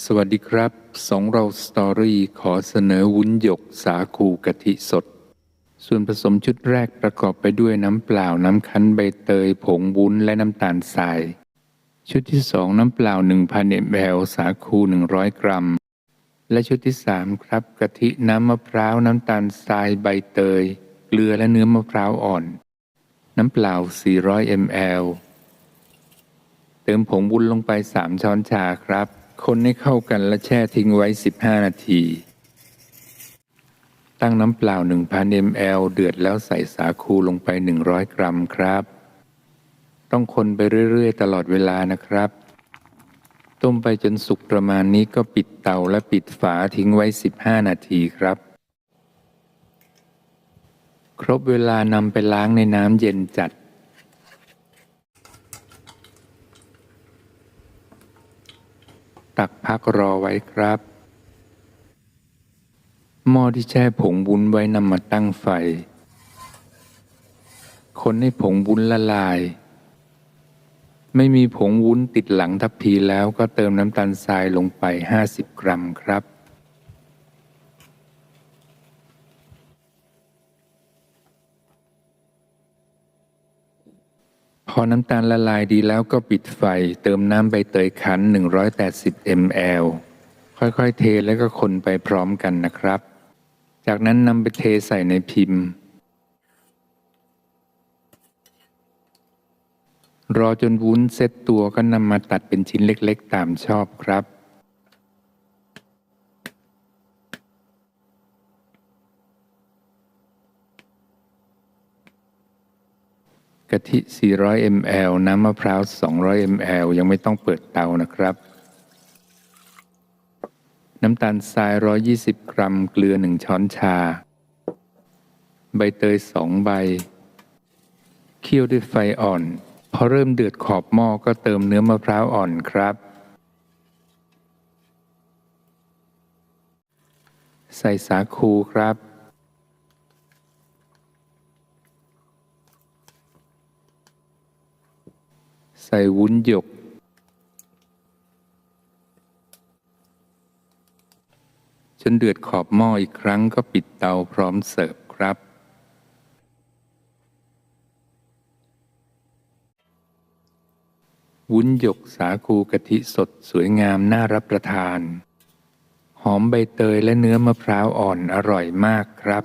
สวัสดีครับ สองเราสตอรี่ขอเสนอวุ้นหยกสาคูกะทิสด ส่วนผสมชุดแรกประกอบไปด้วยน้ำเปล่าน้ำคั้นใบเตย ผงวุ้นและน้ำตาลทราย ชุดที่สองน้ำเปล่า 1,000 ml สาคู 100 กรัม และชุดที่สามครับกะทิน้ำมะพร้าวน้ำตาลทรายใบเตย เกลือและเนื้อมะพร้าวอ่อน น้ำเปล่า 400 ml เติมผงวุ้นลงไป 3 ช้อนชาครับ คนให้เข้ากันและแช่ทิ้งไว้ 15 นาที ตั้งน้ำเปล่า 1,000 ml เดือดแล้วใส่สาคูลงไป 100 กรัมครับ ต้องคนไปเรื่อย ๆ ตลอดเวลานะครับ ต้มไปจนสุกประมาณนี้ก็ปิดเตาและปิดฝาทิ้งไว้ 15 นาทีครับ ครบเวลานำไปล้างในน้ำเย็นจัด ตักพักรอไว้ครับ หม้อที่แช่ผงวุ้นไว้นำมาตั้งไฟ คนให้ผงวุ้นละลาย ไม่มีผงวุ้นติดหลังทัพพีแล้วก็เติมน้ำตาลทรายลงไป 50 กรัมครับ พอน้ำตาลละลายดีแล้วก็ปิดไฟ เติมน้ำใบเตยคั้น180 ml ค่อยๆ เทแล้วก็คนไปพร้อมกันนะครับ จากนั้นนำไปเทใส่ในพิมพ์ รอจนวุ้นเซ็ตตัวก็นำมาตัดเป็นชิ้นเล็กๆ ตามชอบครับ กะทิ 400 ml น้ำมะพร้าว 200 ml ยังไม่ต้องเปิดเตานะครับ น้ำตาลทราย 120 กรัม เกลือ 1 ช้อนชา ใบเตย 2 ใบ เคี่ยวด้วยไฟอ่อน พอเริ่มเดือดขอบหม้อก็เติมเนื้อมะพร้าวอ่อนครับ ใส่สาคูครับ ใส่วุ้นหยก จนเดือดขอบหม้ออีกครั้งก็ปิดเตาพร้อมเสิร์ฟครับ วุ้นหยกสาคูกะทิสดสวยงามน่ารับประทาน หอมใบเตยและเนื้อมะพร้าวอ่อนอร่อยมากครับ